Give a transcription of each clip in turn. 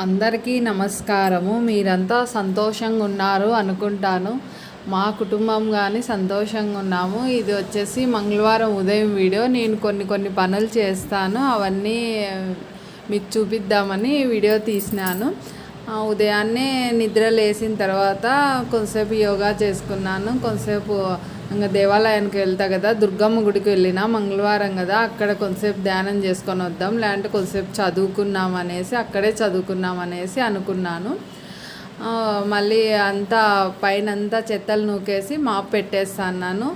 అందరికీ నమస్కారము. మీరంతా సంతోషంగా ఉన్నారు అనుకుంటాను. మా కుటుంబం కానీ సంతోషంగా ఉన్నాము ఇది వచ్చేసి మంగళవారం ఉదయం వీడియో. నేను కొన్ని కొన్ని పనులు చేస్తాను. అవన్నీ మీకు చూపిద్దామని వీడియో తీసినాను. ఆ, ఉదయాన్నే నిద్ర లేచిన తర్వాత కొంతసేపు యోగా చేసుకున్నాను. కొంతసేపు ఇంకా దేవాలయానికి వెళ్తా కదా దుర్గమ్మ గుడికి వెళ్ళిన మంగళవారం కదా అక్కడ కొంతసేపు ధ్యానం చేసుకొని వద్దాం లేదంటే కొంతసేపు చదువుకున్నాం అనేసి అక్కడే చదువుకున్నాం అనేసి అనుకున్నాను. మళ్ళీ అంతా పైన అంతా చెత్తలు నూకేసి మాప్ పెట్టేస్తాను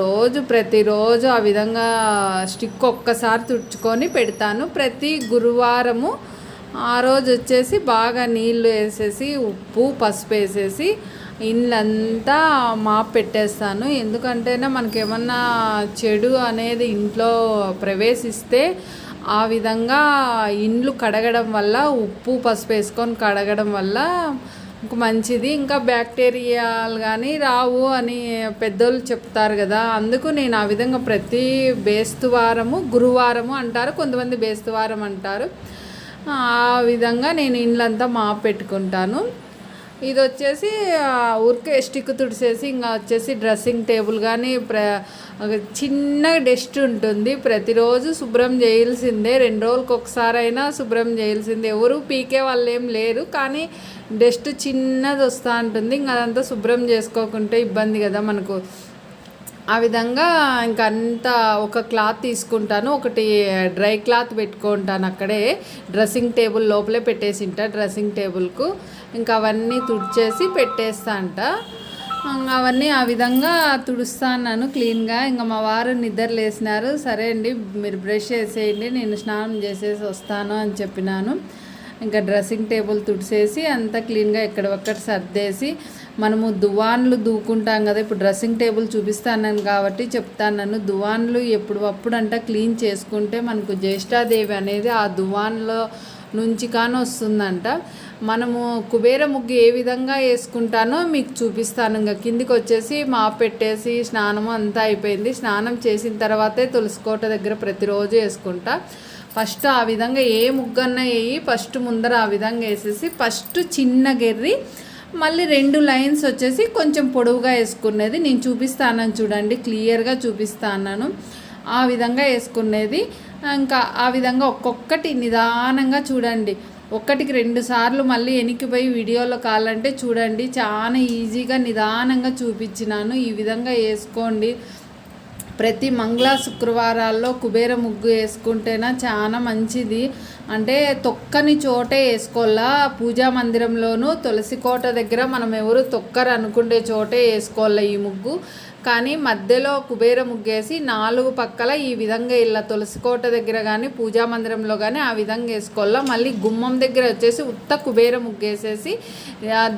రోజు ప్రతిరోజు ఆ విధంగా స్టిక్ ఒక్కసారి తుడుచుకొని పెడతాను. ప్రతి గురువారము ఆ రోజు వచ్చేసి బాగా నీళ్ళు వేసేసి ఉప్పు పసుపు వేసేసి ఇల్లంతా మాప్ పెట్టేస్తాను. ఎందుకంటేనే మనకేమన్నా చెడు అనేది ఇంట్లో ప్రవేశిస్తే ఆ విధంగా ఇండ్లు కడగడం వల్ల ఉప్పు పసుపు వేసుకొని కడగడం వల్ల ఇంక మంచిది. ఇంకా బ్యాక్టీరియాలు కానీ రావు అని పెద్దోళ్ళు చెప్తారు కదా. అందుకు నేను ఆ విధంగా ప్రతి బేస్తువారము గురువారము అంటారు కొంతమంది బేస్తువారం అంటారు. ఆ విధంగా నేను ఇండ్లంతా మాప్ పెట్టుకుంటాను. ఇది వచ్చేసి ఊరికే స్టిక్ తుడిసేసి ఇంకా వచ్చేసి డ్రెస్సింగ్ టేబుల్ కానీ ప్ర చిన్న డస్ట్ ఉంటుంది. ప్రతిరోజు శుభ్రం చేయాల్సిందే. రెండు రోజులకు ఒకసారైనా శుభ్రం చేయాల్సిందే. ఎవరు పీకే వాళ్ళు ఏం లేరు కానీ డస్ట్ చిన్నది వస్తూ ఉంటుంది. ఇంకా అదంతా శుభ్రం చేసుకోకుంటే ఇబ్బంది కదా మనకు. ఆ విధంగా ఇంక అంతా ఒక క్లాత్ తీసుకుంటాను. ఒకటి డ్రై క్లాత్ పెట్టుకుంటాను అక్కడే. డ్రెస్సింగ్ టేబుల్ లోపలే పెట్టేసి ఉంటా డ్రెస్సింగ్ టేబుల్కు. ఇంకా అవన్నీ తుడిచేసి పెట్టేస్తా అంట అవన్నీ ఆ విధంగా తుడుస్తాను క్లీన్గా. ఇంకా మా వారు నిద్ర లేసినారు. సరే అండి మీరు బ్రష్ చేసేయండి నేను స్నానం చేసేసి వస్తాను అని చెప్పినాను. ఇంకా డ్రెస్సింగ్ టేబుల్ తుడిసేసి అంతా క్లీన్గా ఎక్కడొక్కడ సర్దేసి మనము దువాన్లు దూకుంటాం కదా ఇప్పుడు డ్రెస్సింగ్ టేబుల్ చూపిస్తాను కాబట్టి చెప్తాను దువాన్లు ఎప్పుడు అప్పుడు అంట క్లీన్ చేసుకుంటే మనకు జ్యేష్ఠాదేవి అనేది ఆ దువాన్లో నుంచి కానీ వస్తుందంట. మనము కుబేర ముగ్గు ఏ విధంగా వేసుకుంటానో మీకు చూపిస్తాను. ఇంకా కిందికి వచ్చేసి మా పెట్టేసి స్నానం అంతా అయిపోయింది. స్నానం చేసిన తర్వాతే తులసికోట దగ్గర ప్రతిరోజు వేసుకుంటా. ఫస్ట్ ఆ విధంగా ఏ ముగ్గన్న వేయి ఫస్ట్ ముందర ఆ విధంగా వేసేసి ఫస్ట్ చిన్న గెర్రి మళ్ళీ రెండు లైన్స్ వచ్చేసి కొంచెం పొడవుగా వేసుకునేది. నేను చూపిస్తానని చూడండి క్లియర్గా చూపిస్తాను ఆ విధంగా వేసుకునేది. ఇంకా ఆ విధంగా ఒక్కొక్కటి నిదానంగా చూడండి. ఒక్కటికి రెండు సార్లు మళ్ళీ వెనక్కిపోయి వీడియోలో కావాలంటే చూడండి. చాలా ఈజీగా నిదానంగా చూపించినాను. ఈ విధంగా వేసుకోండి. ప్రతి మంగళ శుక్రవారాల్లో కుబేర ముగ్గు వేసుకుంటేనా చాలా మంచిది. అంటే తొక్కని చోటే వేసుకోవాలా? పూజా మందిరంలోనూ తులసి కోట దగ్గర మనం ఎవరు తొక్కరు అనుకునే చోటే వేసుకోవాలా ఈ ముగ్గు? కానీ మధ్యలో కుబేర ముగ్గేసి నాలుగు పక్కల ఈ విధంగా ఇలా తులసి కోట దగ్గర కానీ పూజా మందిరంలో కానీ ఆ విధంగా వేసుకోవాలా. మళ్ళీ గుమ్మం దగ్గర వచ్చేసి ఉత్త కుబేర ముగ్గేసేసి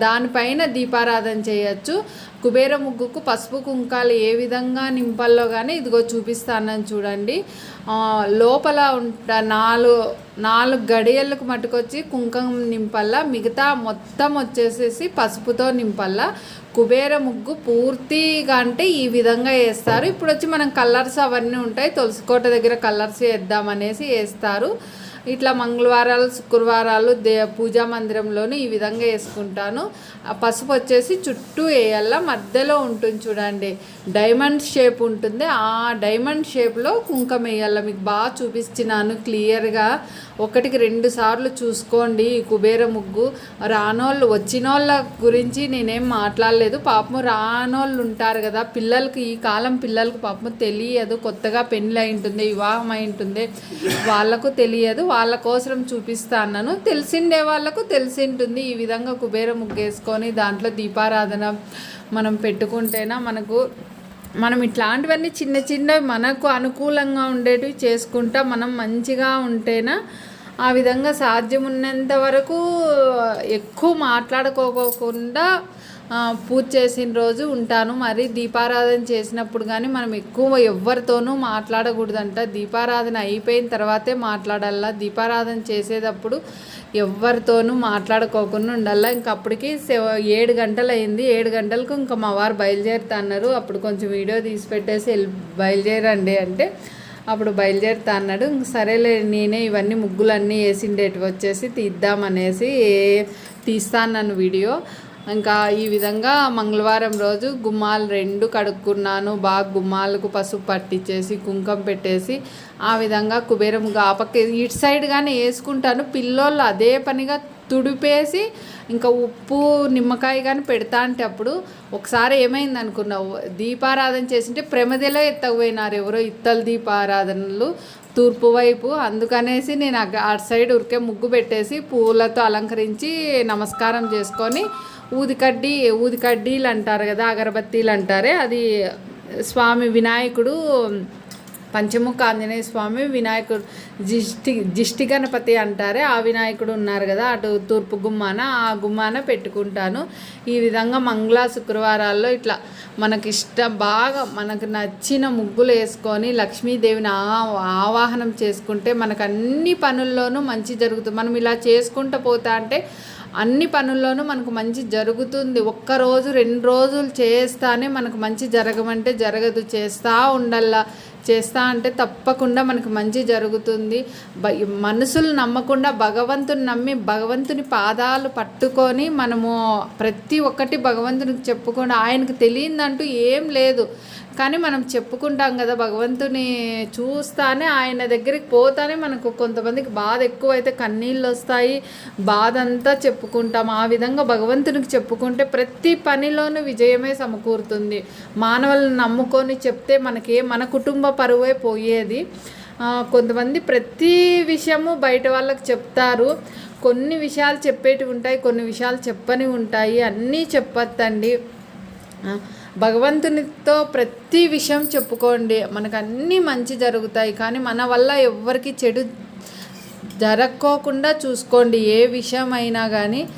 దానిపైన దీపారాధన చేయొచ్చు. కుబేర ముగ్గుకు పసుపు కుంకాలు ఏ విధంగా నింపాలో కానీ ఇదిగో చూపిస్తానని చూడండి. లోపల ఉంట నాలుగు నాలుగు గడియలకు మటుకొచ్చి కుంకుమ నింపల్లా మిగతా మొత్తం వచ్చేసేసి పసుపుతో నింపల్లా. కుబేర ముగ్గు పూర్తిగా అంటే ఈ విధంగా వేస్తారు. ఇప్పుడు వచ్చి మనం కలర్స్ అవన్నీ ఉంటాయి. తులసికోట దగ్గర కలర్స్ వేద్దామనేసి వేస్తారు. ఇట్లా మంగళవారాలు శుక్రవారాలు దే పూజా మందిరంలోని ఈ విధంగా వేసుకుంటాను. ఆ పసుపు వచ్చేసి చుట్టూ వేయాల? మధ్యలో ఉంటుంది చూడండి. డైమండ్ షేప్ ఉంటుంది. ఆ డైమండ్ షేప్లో కుంకుమ వేయాల? మీకు బాగా చూపిస్తున్నాను క్లియర్గా. ఒకటికి రెండు సార్లు చూసుకోండి ఈ కుబేర ముగ్గు. రానోళ్ళు వచ్చినోళ్ళ గురించి నేనేం మాట్లాడలేదు. పాపం రానోళ్ళు ఉంటారు కదా. పిల్లలకి ఈ కాలం పిల్లలకు పాపం తెలియదు. కొత్తగా పెళ్ళి అయి ఉంటుంది వివాహం అయి ఉంటుంది. వాళ్ళకు తెలియదు. వాళ్ళ కోసం చూపిస్తాను తెలిసిండే వాళ్ళకు తెలిసి ఉంటుంది ఈ విధంగా కుబేర ముగ్గేసుకొని దాంట్లో దీపారాధన మనం పెట్టుకుంటేనా మనకు మనం ఇట్లాంటివన్నీ చిన్న చిన్నవి మనకు అనుకూలంగా ఉండేటివి చేసుకుంటా మనం మంచిగా ఉంటేనా ఆ విధంగా సాధ్యం ఉన్నంత వరకు ఎక్కువ మాట్లాడుకోకుండా పూజ చేసిన రోజు ఉంటాను. మరి దీపారాధన చేసినప్పుడు కానీ మనం ఎక్కువ ఎవరితోనూ మాట్లాడకూడదంట. దీపారాధన అయిపోయిన తర్వాతే మాట్లాడాలా? దీపారాధన చేసేటప్పుడు ఎవరితోనూ మాట్లాడుకోకుండా ఉండాలా? ఇంకా అప్పటికి ఏడు గంటలు అయింది ఏడు గంటలకు ఇంకా మా వారు బయలుదేరుతా అన్నారు. అప్పుడు కొంచెం వీడియో తీసి పెట్టేసి వెళ్ళి బయలుదేరండి అంటే అప్పుడు బయలుదేరుతా అన్నాడు. సరేలే నేనే ఇవన్నీ ముగ్గులన్నీ వేసిండేటివి వచ్చేసి తీద్దామనేసి తీస్తాను వీడియో. ఇంకా ఈ విధంగా మంగళవారం రోజు గుమ్మాలు రెండు కడుక్కున్నాను. బాగా గుమ్మాలకు పసుపు పట్టించేసి కుంకం పెట్టేసి ఆ విధంగా కుబేరం ఆ పక్క ఇటు సైడ్ కానీ వేసుకుంటాను. పిల్లోళ్ళు అదే పనిగా తుడిపేసి ఇంకా ఉప్పు నిమ్మకాయ కానీ పెడతా అంటే అప్పుడు ఒకసారి ఏమైంది అనుకున్నావు? దీపారాధన చేసింటే ప్రమదలో ఎత్తకపోయినారు ఎవరో ఇత్తల దీపారాధనలు తూర్పు వైపు. అందుకనేసి నేను అటు సైడ్ ఉరికే ముగ్గు పెట్టేసి పూలతో అలంకరించి నమస్కారం చేసుకొని ఊదికడ్డి ఊదికడ్డీలు అంటారు కదా అగరబత్తీలు అంటారే అది స్వామి వినాయకుడు పంచముఖ ఆంజనేయ స్వామి వినాయకుడు జిష్టి జిష్టి గణపతి అంటారే ఆ వినాయకుడు ఉన్నారు కదా అటు తూర్పు గుమ్మాన ఆ గుమ్మాన పెట్టుకుంటాను. ఈ విధంగా మంగళ శుక్రవారాల్లో ఇట్లా మనకి ఇష్టం బాగా మనకు నచ్చిన ముగ్గులు వేసుకొని లక్ష్మీదేవిని ఆ- ఆవాహనం చేసుకుంటే మనకు అన్ని పనుల్లోనూ మంచి జరుగుతుంది. మనం ఇలా చేసుకుంటూ పోతా అంటే అన్ని పనుల్లోనూ మనకు మంచి జరుగుతుంది. ఒక్క రోజు రెండు రోజులు చేస్తానే మనకు మంచి జరగమంటే జరగదు. చేస్తూ ఉండల్లా చేస్తా అంటే తప్పకుండా మనకు మంచి జరుగుతుంది. బ మనసులు నమ్మకుండా భగవంతుని నమ్మి భగవంతుని పాదాలు పట్టుకొని మనము ప్రతి ఒక్కటి భగవంతునికి చెప్పుకొని ఆయనకు తెలియదంటూ ఏం లేదు. కానీ మనం చెప్పుకుంటాం కదా భగవంతుని చూస్తానే ఆయన దగ్గరికి పోతానే మనకు కొంతమందికి బాధ ఎక్కువ అయితే కన్నీళ్ళు వస్తాయి బాధ అంతా చెప్పుకుంటాం. ఆ విధంగా భగవంతునికి చెప్పుకుంటే ప్రతి పనిలోనూ విజయమే సమకూరుతుంది. మానవులను నమ్ముకొని చెప్తే మనకి మన కుటుంబ పరువే పోయేది. కొంతమంది ప్రతి విషయము బయట వాళ్ళకి చెప్తారు. కొన్ని విషయాలు చెప్పేటివి ఉంటాయి కొన్ని విషయాలు చెప్పని ఉంటాయి. అన్నీ చెప్పొద్దండి. భగవంతునితో ప్రతి విషయం చెప్పుకోండి. మనకు అన్నీ మంచి జరుగుతాయి. కానీ మన వల్ల ఎవ్వరికి చెడు జరక్కోకుండా చూసుకోండి. ఏ విషయం అయినా కానీ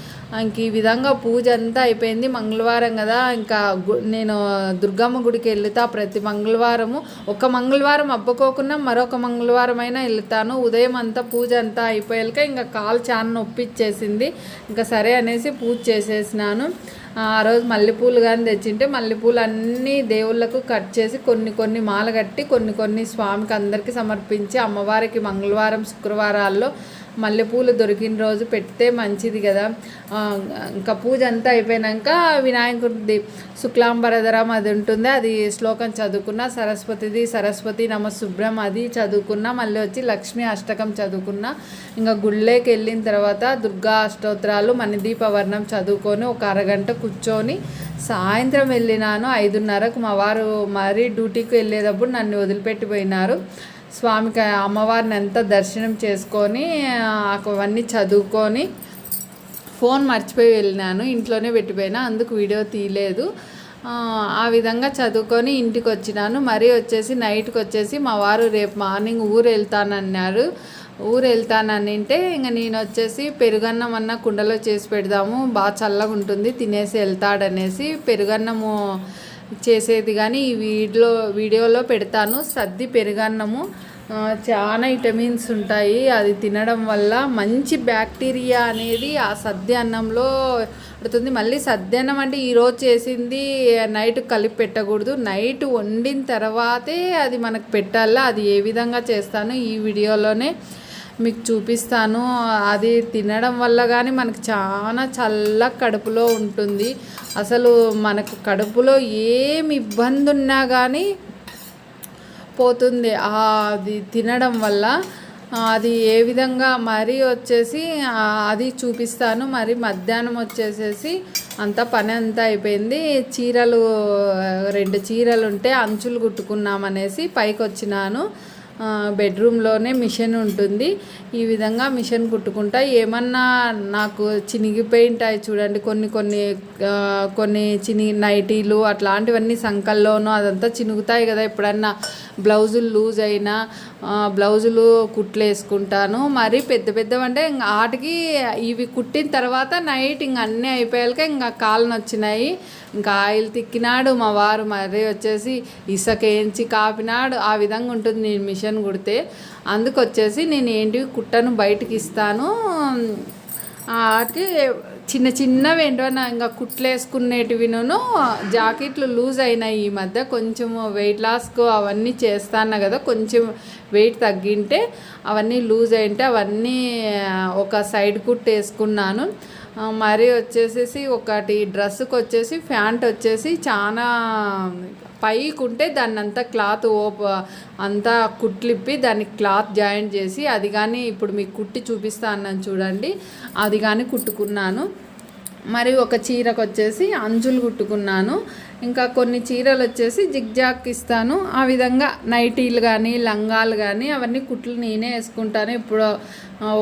ఇంక ఈ విధంగా పూజ అంతా అయిపోయింది మంగళవారం కదా. ఇంకా నేను దుర్గమ్మ గుడికి వెళ్తా ప్రతి మంగళవారము. ఒక మంగళవారం అబ్బకోకుండా మరొక మంగళవారం అయినా వెళ్తాను. ఉదయం అంతా పూజ అంతా అయిపోయాక ఇంకా కాలు చాలా నొప్పి ఇచ్చేసింది ఇంకా సరే అనేసి పూజ చేసేసినాను. ఆ రోజు మల్లెపూలు కానీ తెచ్చింటే మల్లెపూలు అన్నీ దేవుళ్ళకు కట్ చేసి కొన్ని కొన్ని మాల కట్టి కొన్ని కొన్ని స్వామికి అందరికీ సమర్పించి అమ్మవారికి మంగళవారం శుక్రవారాల్లో మల్లెపూలు దొరికిన రోజు పెడితే మంచిది కదా. ఇంకా పూజ అంతా అయిపోయినాక వినాయకుడిది శుక్లాంబరధరం అది ఉంటుంది. అది శ్లోకం చదువుకున్న సరస్వతిది సరస్వతి నమ శుభ్రం అది చదువుకున్నా మళ్ళీ వచ్చి లక్ష్మీ అష్టకం చదువుకున్నా ఇంకా గుళ్ళేకి వెళ్ళిన తర్వాత దుర్గా అష్టోత్తరాలు మణిదీపవర్ణం చదువుకొని ఒక అరగంట కూర్చొని సాయంత్రం వెళ్ళినాను ఐదున్నరకు. మా వారు మరీ డ్యూటీకి వెళ్ళేటప్పుడు నన్ను వదిలిపెట్టిపోయినారు. స్వామికి అమ్మవారిని ఎంత దర్శనం చేసుకొని అవన్నీ చదువుకొని ఫోన్ మర్చిపోయి వెళ్ళినాను ఇంట్లోనే పెట్టిపోయినా అందుకు వీడియో తీయలేదు. ఆ, ఆ విధంగా చదువుకొని ఇంటికి వచ్చినాను. మరీ వచ్చేసి నైట్కి వచ్చేసి మా వారు రేపు మార్నింగ్ ఊరు వెళ్తానన్నారు. ఊరు వెళ్తానంటే ఇంక నేను వచ్చేసి పెరుగన్నం అన్న కుండలో చేసి పెడదాము బాగా చల్లగా ఉంటుంది తినేసి వెళ్తాడనేసి పెరుగన్నము చేసేది కానీ ఈ వీడియో వీడియోలో పెడతాను. సద్ది పెరుగన్నము. చాలా విటమిన్స్ ఉంటాయి. అది తినడం వల్ల మంచి బ్యాక్టీరియా అనేది ఆ సద్ది అన్నంలో పడుతుంది. మళ్ళీ సద్ది అన్నం అంటే ఈరోజు చేసింది నైట్ కలిపి పెట్టకూడదు. నైట్ వండిన తర్వాతే అది మనకు పెట్టాలా? అది ఏ విధంగా చేస్తానో ఈ వీడియోలోనే. మీకు చూపిస్తాను. అది తినడం వల్ల కానీ మనకు చాలా చల్ల కడుపులో ఉంటుంది. అసలు మనకు కడుపులో ఏమి ఇబ్బంది ఉన్నా కానీ పోతుంది. అది తినడం వల్ల అది ఏ విధంగా మరీ వచ్చేసి అది చూపిస్తాను. మరి మధ్యాహ్నం వచ్చేసేసి అంత పని అంతా అయిపోయింది. చీరలు రెండు చీరలు ఉంటే అంచులు కుట్టుకున్నామనేసి పైకి వచ్చినాను బెడ్రూమ్లోనే మిషన్ ఉంటుంది. ఈ విధంగా మిషన్ కుట్టుకుంటా. ఏమన్నా నాకు చినిగిపోయి ఉంటాయి చూడండి. కొన్ని కొన్ని కొన్ని చిని నైటీలు అట్లాంటివన్నీ సంకల్లోనూ అదంతా చినుగుతాయి కదా. ఎప్పుడన్నా బ్లౌజులు లూజ్ అయినా బ్లౌజులు కుట్లు వేసుకుంటాను మరి పెద్ద పెద్దవంటే ఇంకా ఆటికి ఇవి కుట్టిన తర్వాత నైట్ ఇంక అన్నీ అయిపోయాక ఇంకా కాళ్ళు నొచ్చినాయి. ఇంకా ఆయిల్ తిక్కినాడు మా వారు మరి వచ్చేసి ఇసకేయించి కాపినాడు ఆ విధంగా ఉంటుంది నేను మిషన్ కుడితే. అందుకు వచ్చేసి నేను ఏంటివి కుట్టను బయటికి ఇస్తాను. వాటికి చిన్న చిన్నవి ఏంటో నా ఇంకా కుట్లు వేసుకునేటివిను జాకెట్లు లూజ్ అయినాయి ఈ మధ్య. కొంచెం వెయిట్ లాస్కు అవన్నీ చేస్తాను కదా కొంచెం వెయిట్ తగ్గింటే అవన్నీ లూజ్ అయింటే అవన్నీ ఒక సైడ్ కుట్ వేసుకున్నాను మరి వచ్చేసేసి ఒకటి డ్రెస్కి వచ్చేసి ప్యాంట్ వచ్చేసి చాలా పైకి ఉంటే దాన్ని అంతా క్లాత్ ఓప అంతా కుట్లిప్పి దానికి క్లాత్ జాయింట్ చేసి అది కానీ ఇప్పుడు మీకు కుట్టి చూపిస్తా అన్నాను చూడండి. అది కానీ కుట్టుకున్నాను. మరి ఒక చీరకు వచ్చేసి అంజులు కుట్టుకున్నాను. ఇంకా కొన్ని చీరలు వచ్చేసి జిగ్జాక్ ఇస్తాను. ఆ విధంగా నైటీలు కానీ లంగాలు కానీ అవన్నీ కుట్లు నేనే వేసుకుంటాను. ఇప్పుడు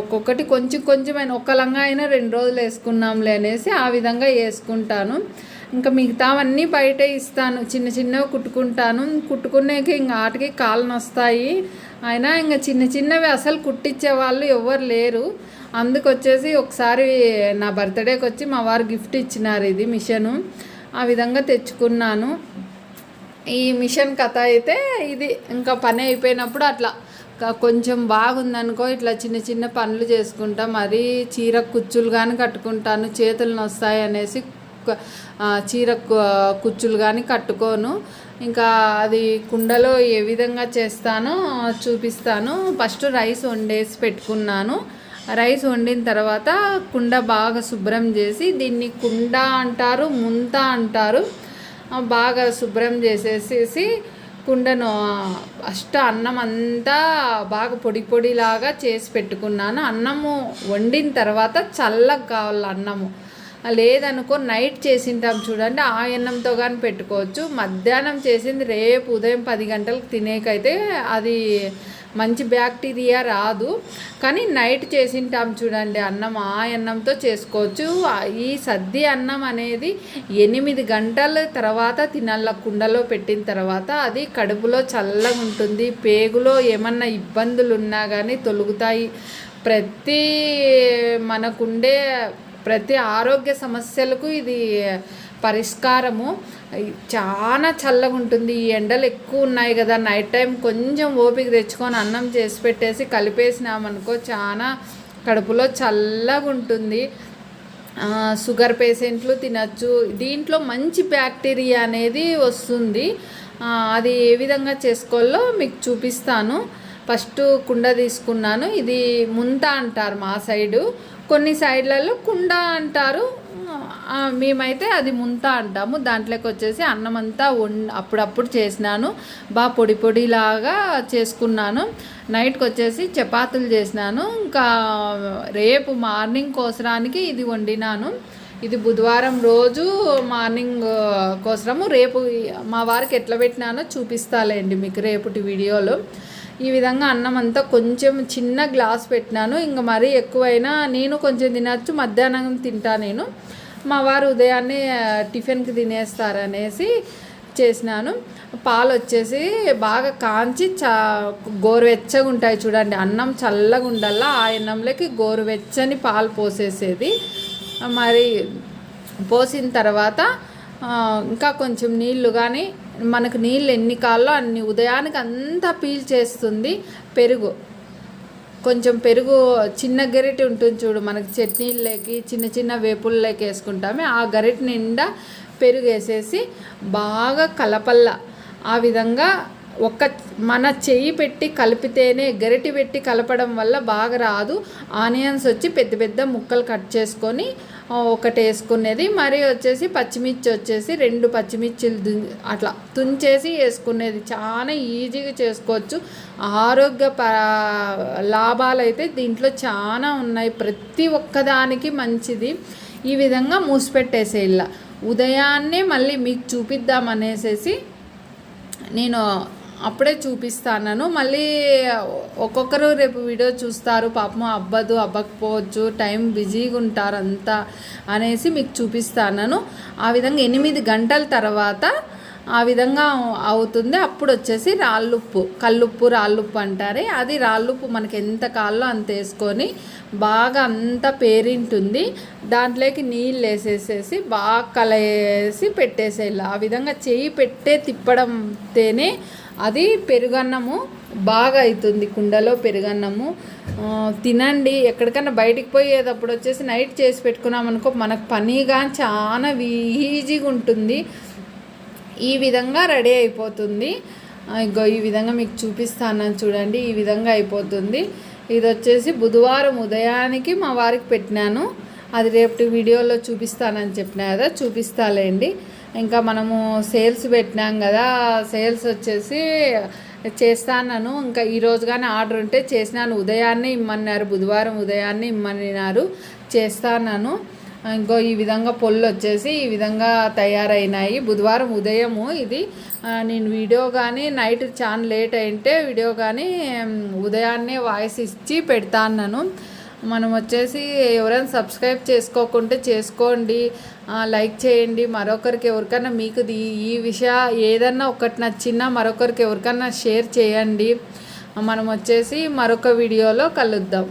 ఒక్కొక్కటి కొంచెం కొంచెమైనా ఒక లంగా అయినా రెండు రోజులు వేసుకున్నాంలే అనేసి ఆ విధంగా వేసుకుంటాను. ఇంకా మిగతావన్నీ బయటే ఇస్తాను. చిన్న చిన్నవి కుట్టుకుంటాను. కుట్టుకునేకి ఇంకా ఆటకి కాళ్ళు నొస్తాయి. అయినా ఇంకా చిన్న చిన్నవి అసలు కుట్టించే వాళ్ళు ఎవరు లేరు. అందుకొచ్చేసి ఒకసారి నా బర్త్డేకి వచ్చి మా వారు గిఫ్ట్ ఇచ్చినారు ఇది మిషను. ఆ విధంగా తెచ్చుకున్నాను. ఈ మిషన్ కథ అయితే ఇది ఇంకా పని అయిపోయినప్పుడు అట్లా కొంచెం బాగుందనుకో ఇట్లా చిన్న చిన్న పనులు చేసుకుంటా మరీ చీర కుచ్చులు కానీ కట్టుకుంటాను చేతులు నొస్తాయి అనేసి చీర కుచ్చులు కానీ కట్టుకోను. ఇంకా అది కుండలో ఏ విధంగా చేస్తానో చూపిస్తాను. ఫస్ట్ రైస్ వండేసి పెట్టుకున్నాను. రైస్ వండిన తర్వాత కుండ బాగా శుభ్రం చేసి దీన్ని కుండ అంటారు ముంత అంటారు. బాగా శుభ్రం చేసేసేసి కుండను ఫస్ట్ అన్నం అంతా బాగా పొడి పొడిలాగా చేసి పెట్టుకున్నాను. అన్నము వండిన తర్వాత చల్లగా కావాలి అన్నము. లేదనుకో నైట్ చేసింటాం చూడండి ఆ అన్నంతో కానీ పెట్టుకోవచ్చు. మధ్యాహ్నం చేసింది రేపు ఉదయం పది గంటలకు తినేకైతే అది మంచి బ్యాక్టీరియా రాదు. కానీ నైట్ చేసింటాం చూడండి అన్నం ఆ అన్నంతో చేసుకోవచ్చు. ఈ సద్ది అన్నం అనేది ఎనిమిది గంటల తర్వాత తినాల కుండలో పెట్టిన తర్వాత అది కడుపులో చల్లగా ఉంటుంది. పేగులో ఏమన్నా ఇబ్బందులు ఉన్నా కానీ తొలుగుతాయి. ప్రతి మనకుండే ప్రతి ఆరోగ్య సమస్యలకు ఇది పరిష్కారము. చాలా చల్లగా ఉంటుంది ఈ ఎండలు ఎక్కువ ఉన్నాయి కదా. నైట్ టైం కొంచెం ఓపిక తెచ్చుకొని అన్నం చేసి పెట్టేసి కలిపేసినామనుకో చాలా కడుపులో చల్లగా ఉంటుంది షుగర్ పేషెంట్లు తినచ్చు. దీంట్లో మంచి బ్యాక్టీరియా అనేది వస్తుంది. అది ఏ విధంగా చేసుకోవాలో మీకు చూపిస్తాను. ఫస్ట్ కుండ తీసుకున్నాను. ఇది ముంత అంటారు మా సైడు. కొన్ని సైడ్లలో కుండ అంటారు. మేమైతే అది ముంత అంటాము. దాంట్లోకి వచ్చేసి అన్నం అంతా వం అప్పుడప్పుడు చేసినాను. బాగా పొడి పొడిలాగా చేసుకున్నాను. నైట్కి వచ్చేసి చపాతీలు చేసినాను. ఇంకా రేపు మార్నింగ్ కోసరానికి ఇది వండినాను. ఇది బుధవారం రోజు మార్నింగ్ కోసరము. రేపు మా వారికి ఎట్లా పెట్టినానో చూపిస్తాలేండి మీకు రేపటి వీడియోలో. ఈ విధంగా అన్నం అంతా కొంచెం చిన్న గ్లాస్ పెట్టినాను. ఇంకా మరీ ఎక్కువైనా నేను కొంచెం తినచ్చు మధ్యాహ్నం తింటా నేను. మా వారు ఉదయాన్నే టిఫిన్కి తినేస్తారనేసి చేసినాను. పాలు వచ్చేసి బాగా కాంచి చా గోరువెచ్చగా ఉంటాయి చూడండి. అన్నం చల్లగా ఉండాలా ఆ అన్నంలోకి గోరువెచ్చని పాలు పోసేసేది. మరి పోసిన తర్వాత ఇంకా కొంచెం నీళ్ళు కానీ మనకు నీళ్ళు ఎన్ని కాల్లో అన్ని ఉదయానికి అంతా పీల్ చేస్తుంది పెరుగు. కొంచెం పెరుగు చిన్న గరిటె ఉంటుంది చూడు మనకి చట్నీల్లోకి చిన్న చిన్న వేపుల్లోకి వేసుకుంటామే. ఆ గరిటె నిండా పెరుగు వేసేసి బాగా కలపల్ల. ఆ విధంగా ఒక్క మన చెయ్యి పెట్టి కలిపితేనే గరిటె పెట్టి కలపడం వల్ల బాగా రాదు. ఆనియన్స్ వచ్చి పెద్ద పెద్ద ముక్కలు కట్ చేసుకొని ఒకటి వేసుకునేది. మరి వచ్చేసి పచ్చిమిర్చి వచ్చేసి రెండు పచ్చిమిర్చిలు దు అట్లా తుంచేసి వేసుకునేది. చాలా ఈజీగా చేసుకోవచ్చు. ఆరోగ్య ప లాభాలు అయితే దీంట్లో చాలా ఉన్నాయి. ప్రతి ఒక్కదానికి మంచిది. ఈ విధంగా మూసిపెట్టేసేయాల ఉదయాన్నే మళ్ళీ మీకు చూపిద్దామనేసేసి నేను అప్పుడే చూపిస్తాను మళ్ళీ ఒక్కొక్కరు రేపు వీడియో చూస్తారు. పాపం అబ్బదు అబ్బకపోవచ్చు టైం బిజీగా ఉంటారు అంతా అనేసి మీకు చూపిస్తాను ఆ విధంగా ఎనిమిది గంటల తర్వాత ఆ విధంగా అవుతుంది. అప్పుడు వచ్చేసి రాళ్ళుప్పు కల్లుప్పు రాళ్ళుప్పు అంటారే. అది రాళ్ళుప్పు మనకి ఎంత కాల్లో అంత వేసుకొని బాగా అంతా పేరింటుంది. దాంట్లోకి నీళ్ళు వేసేసేసి బాగా కలయేసి పెట్టేసేయాలి. ఆ విధంగా చేయి పెట్టే తిప్పడం తేనే అది పెరుగన్నము బాగా అవుతుంది కుండలో పెరుగన్నము. తినండి. ఎక్కడికైనా బయటికి పోయేటప్పుడు వచ్చేసి నైట్ చేసి పెట్టుకున్నామనుకో మనకు పనిగా చాలా ఈజీగా ఉంటుంది. ఈ విధంగా రెడీ అయిపోతుంది. ఇగో ఈ విధంగా మీకు చూపిస్తాను చూడండి. ఈ విధంగా అయిపోతుంది. ఇది వచ్చేసి బుధవారం ఉదయానికి మా వారికి పెట్టినాను. అది రేపటి వీడియోలో చూపిస్తానని చెప్పిన కదా చూపిస్తాలేండి. ఇంకా మనము సేల్స్ పెట్టినాం కదా సేల్స్ వచ్చేసి చేస్తాను ఇంకా ఈరోజు కానీ ఆర్డర్ ఉంటే చేసినాను. ఉదయాన్నే ఇమ్మన్నారు బుధవారం ఉదయాన్నే ఇమ్మన్నారు చేస్తాను ఇంకో ఈ విధంగా పొల్లు వచ్చేసి ఈ విధంగా తయారైనాయి. బుధవారం ఉదయము ఇది. నేను వీడియో కానీ నైట్ చాలా లేట్ అయింటే వీడియో కానీ ఉదయాన్నే వాయిస్ ఇచ్చి పెడతాను మనం వచ్చేసి ఎవరైనా సబ్స్క్రైబ్ చేసుకోకుంటే చేసుకోండి లైక్ చేయండి. మరొకరికి ఎవరికైనా మీకు దీ ఈ విషయ ఏదన్నా ఒకటి నచ్చినా మరొకరికి ఎవరికైనా షేర్ చేయండి. మనం వచ్చేసి మరొక వీడియోలో కలుద్దాం.